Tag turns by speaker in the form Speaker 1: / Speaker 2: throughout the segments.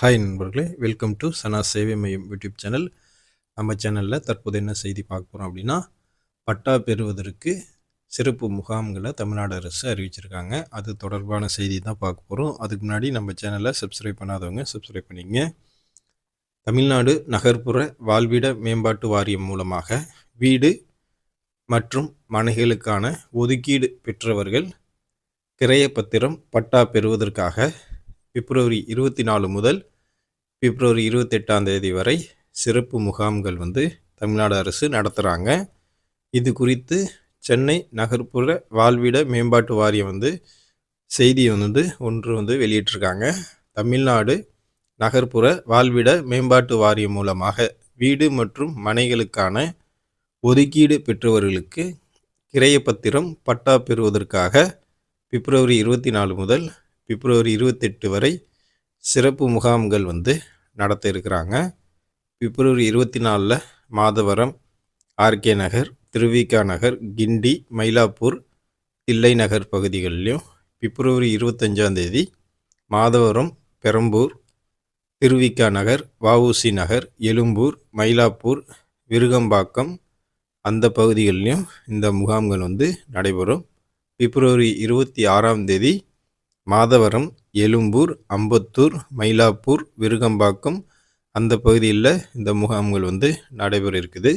Speaker 1: Hi நண்பர்களே. Welcome to சனா சேவை மையம் யூடியூப் சேனல் நம்ம சேனலில் தற்போது என்ன செய்தி பார்க்க போகிறோம் அப்படின்னா பட்டா பெறுவதற்கு சிறப்பு முகாம்களை தமிழ்நாடு அரசு அறிவிச்சிருக்காங்க. அது தொடர்பான செய்தி தான் பார்க்க போகிறோம் அதுக்கு முன்னாடி நம்ம சேனலை சப்ஸ்கிரைப் பண்ணாதவங்க சப்ஸ்கிரைப் பண்ணிங்க தமிழ்நாடு நகர்ப்புற வாழ்விட மேம்பாட்டு வாரியம் மூலமாக வீடு மற்றும் மனைகளுக்கான ஒதுக்கீடு பெற்றவர்கள் கிரையப்பத்திரம் பட்டா பெறுவதற்காக பிப்ரவரி இருபத்தி நாலு முதல் பிப்ரவரி இருபத்தெட்டாம் தேதி வரை சிறப்பு முகாம்கள் வந்து தமிழ்நாடு அரசு நடத்துகிறாங்க இது குறித்து சென்னை நகர்ப்புற வாழ்விட மேம்பாட்டு வாரியம் வந்து செய்தி வந்து ஒன்று வந்து வெளியிட்டிருக்காங்க. தமிழ்நாடு நகர்ப்புற வாழ்விட மேம்பாட்டு வாரியம் மூலமாக வீடு மற்றும் மனைகளுக்கான ஒதுக்கீடு பெற்றவர்களுக்கு கிரையப்பத்திரம் பட்டா பெறுவதற்காக பிப்ரவரி இருபத்தி நாலு முதல் பிப்ரவரி இருபத்தெட்டு வரை சிறப்பு முகாம்கள் வந்து நடத்த இருக்கிறாங்க. பிப்ரவரி இருபத்தி நாலில் மாதவரம் ஆர்கே நகர் திருவிகா நகர் கிண்டி மயிலாப்பூர் தில்லை நகர் பகுதிகளிலும் பிப்ரவரி இருபத்தஞ்சாந்தேதி மாதவரம் பெரம்பூர் திருவிக்கா நகர் வஉசி நகர் எழும்பூர் மயிலாப்பூர் விருகம்பாக்கம் அந்த பகுதிகளிலும் இந்த முகாம்கள் வந்து நடைபெறும். பிப்ரவரி இருபத்தி ஆறாம் தேதி மாதவரம் எழும்பூர் அம்பத்தூர் மயிலாப்பூர் விருகம்பாக்கம் அந்த பகுதியில் இந்த முகாம்கள் வந்து நடைபெற இருக்குது.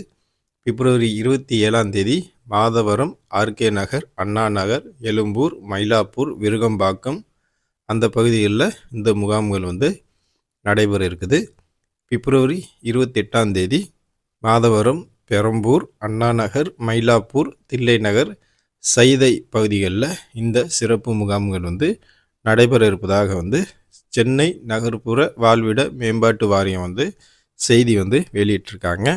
Speaker 1: பிப்ரவரி இருபத்தி ஏழாம் தேதி மாதவரம் ஆர்கே நகர் அண்ணா நகர் எழும்பூர் மயிலாப்பூர் விருகம்பாக்கம் அந்த பகுதிகளில் இந்த முகாம்கள் வந்து நடைபெற இருக்குது. பிப்ரவரி இருபத்தி எட்டாம் தேதி மாதவரம் பெரம்பூர் அண்ணா நகர் மயிலாப்பூர் தில்லை நகர் சைதை பகுதிகளில் இந்த சிறப்பு முகாம்கள் வந்து நடைபெற இருப்பதாக வந்து சென்னை நகர்ப்புற வாழ்விட மேம்பாட்டு வாரியம் வந்து செய்தி வந்து வெளியிட்டிருக்காங்க.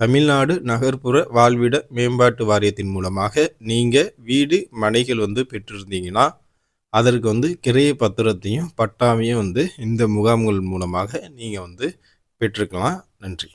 Speaker 1: தமிழ்நாடு நகர்ப்புற வாழ்விட மேம்பாட்டு வாரியத்தின் மூலமாக நீங்கள் வீடு மனைகள் வந்து பெற்றிருந்தீங்கன்னா அதற்கு வந்து கிரைய பத்திரத்தையும் பட்டாமையும் வந்து இந்த முகாம்கள் மூலமாக நீங்கள் வந்து பெற்றுக்கலாம். நன்றி.